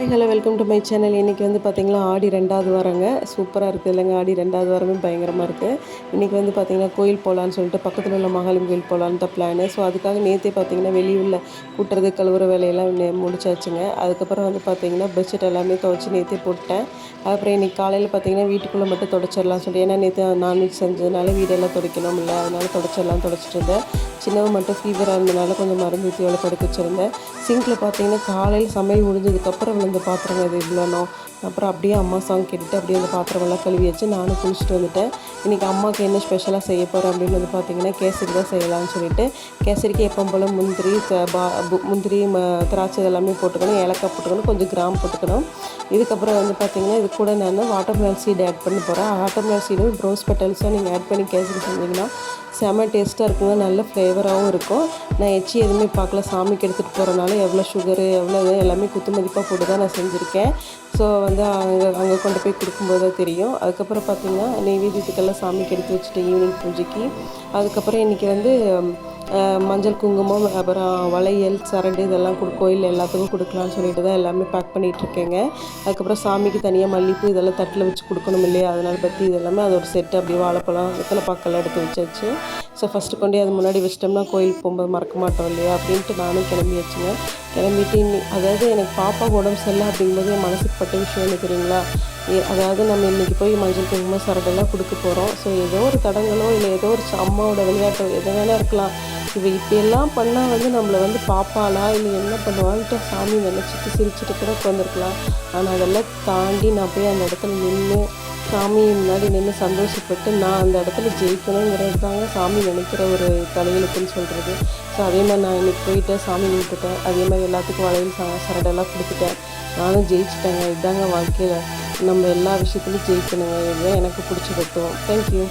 Hi hello welcome to my channel இன்றைக்கி வந்து பார்த்திங்கன்னா ஆடி ரெண்டாவது வாரங்க. சூப்பராக இருக்குது இல்லைங்க ஆடி ரெண்டாவது வாரமே பயங்கரமாக இருக்குது இன்றைக்கி வந்து பார்த்திங்கன்னா கோயில் போகலான்னு சொல்லிட்டு பக்கத்தில் உள்ள மகாலிம் கோயில் போகலான்னு தான் பிளானு ஸோ அதுக்காக நேற்றே பார்த்திங்கன்னா வெளியூரில் கூட்டுறது கழுவுற வேலையெல்லாம் நே- முடிச்சாச்சுங்க. அதுக்கப்புறம் வந்து பார்த்திங்கன்னா பெட்ஷீட் எல்லாமே துவைச்சி நேற்றே போட்டேன் அப்புறம் இன்றைக்கி காலையில் பார்த்திங்கன்னா வீட்டுக்குள்ளே மட்டும் தொடச்சிடலாம் சொல்லிட்டு. ஏன்னா நேற்று நான்வெஜ் செஞ்சதுனால வீடெல்லாம் துடைக்கணும் இல்லை அதனால தொடச்சிடலாம் தொடச்சிட்டு இருந்தேன். சின்னவன் மட்டும் ஃபீவராக இருந்தனால கொஞ்சம் மருந்து ஊற்றி அவளை படுக்க வச்சுருந்தேன். சிங்கில் பார்த்தீங்கன்னா காலையில் சமையல் முடிஞ்சதுக்கப்புறம் விழுந்த பாத்திரங்க இது இவ்வளோனோ அப்புறம் அப்படியே அம்மா சாங் கேட்டுட்டு அப்படியே அந்த பாத்திரமெல்லாம் கழுவி வச்சு நானும் குளிச்சுட்டு வந்துட்டேன். இன்றைக்கி அம்மாவுக்கு என்ன ஸ்பெஷலாக செய்ய போகிறேன் அப்படின்னு வந்து பார்த்தீங்கன்னா கேசரி தான் செய்யலாம்னு சொல்லிட்டு கேசரிக்கு எப்போ போல் முந்திரி பா- முந்திரி ம திராட்சை இதெல்லாமே போட்டுக்கணும் ஏலக்காய் போட்டுக்கணும் கொஞ்சம் கிராம் போட்டுக்கணும். இதுக்கப்புறம் வந்து பார்த்தீங்கன்னா இது கூட நான் வாட்டர் மெலன் ஆட் பண்ண போகிறேன் வாட்டர் மெலன் சீடும் ரோஸ் பெட்டல்ஸும் நீங்கள் ஆட் பண்ணி கேசரி செஞ்சிங்கன்னா செம டேஸ்ட்டாக இருக்குங்க. நல்ல ஃப்ளேவராகவும் இருக்கும். நான் எச்சி எதுவுமே பார்க்கல. சாமிக்கு எடுத்துகிட்டு போகிறனால எவ்வளோ சுகரு எவ்வளோ இது எல்லாமே குத்து மதிப்பாக போட்டு தான் நான் செஞ்சுருக்கேன். ஸோ வந்து அங்கே அங்கே கொண்டு போய் கொடுக்கும்போது தான் தெரியும். அதுக்கப்புறம் பார்த்திங்கன்னா நெய்வேத்தியத்துக்கெல்லாம் சாமிக்கு எடுத்து வச்சுட்டு ஈவினிங் பூஜைக்கு. அதுக்கப்புறம் இன்றைக்கி வந்து மஞ்சள் குங்குமம் அப்புறம் வளையல் சரடு இதெல்லாம் கொடு கோயில் எல்லாத்துக்கும் கொடுக்கலாம்னு சொல்லிட்டு தான் எல்லாமே பேக் பண்ணிகிட்டு இருக்கேங்க. அதுக்கப்புறம் சாமிக்கு தனியாக மல்லிப்பூ இதெல்லாம் தட்டில் வச்சு கொடுக்கணும் இல்லையா? அதனால் பற்றி இதெல்லாமே அதோட செட்டு அப்படியே வாழைப்பழம் வெத்தலை பாக்கெல்லாம் எடுத்து வச்சாச்சு. ஸோ ஃபஸ்ட்டு கொண்டு அது முன்னாடி வச்சிட்டோம்னா கோயிலுக்கு போகும்போது மறக்க மாட்டோம் இல்லையா? அப்படின்ட்டு நானும் கிளம்பி வச்சுங்க கிளம்பிட்டு இன்னி அதாவது எனக்கு பாப்பா உடம்பு சரியில்லை அப்படிங்கும்போது என் மனசுக்கு பட்ட விஷயம் என்ன தெரியுங்களா? ஏ- அதாவது நம்ம இன்றைக்கி போய் மஞ்சள் குங்குமம் சரடெல்லாம் கொடுக்க போகிறோம் ஸோ ஏதோ ஒரு தடங்களோ இல்லை ஏதோ ஒரு அம்மாவோட விளையாட்டோ எது வேணால் இருக்கலாம். இவ இப்படியெல்லாம் பண்ணால் வந்து நம்மளை வந்து பாப்பாளா? இல்லை என்ன பண்ணுவான்ட்டு சாமி நினச்சிட்டு சிரிச்சிட்டு கூட உட்காந்துருக்கலாம் ஆனால் அதெல்லாம் தாண்டி நான் போய் அந்த இடத்துல நின்று சாமி முன்னாடி நின்று சந்தோஷப்பட்டு நான் அந்த இடத்துல ஜெயிக்கணுங்கிறது தாங்க சாமி நினைக்கிற ஒரு தலையெழுத்துன்னு சொல்கிறது ஸோ அதே மாதிரி நான் இன்னைக்கு போயிட்டு சாமி கும்பிட்டுட்டேன். அதே மாதிரி எல்லாத்துக்கும் வளையல் ச சரடெல்லாம் கொடுத்துட்டேன். நானும் ஜெயிச்சிட்டேங்க. இதாங்க வாழ்க்கையில். நம்ம எல்லா விஷயத்துலையும் ஜெயிக்கணுங்க. இதுதான் எனக்கு பிடிச்சி தத்துவம். தேங்க்யூ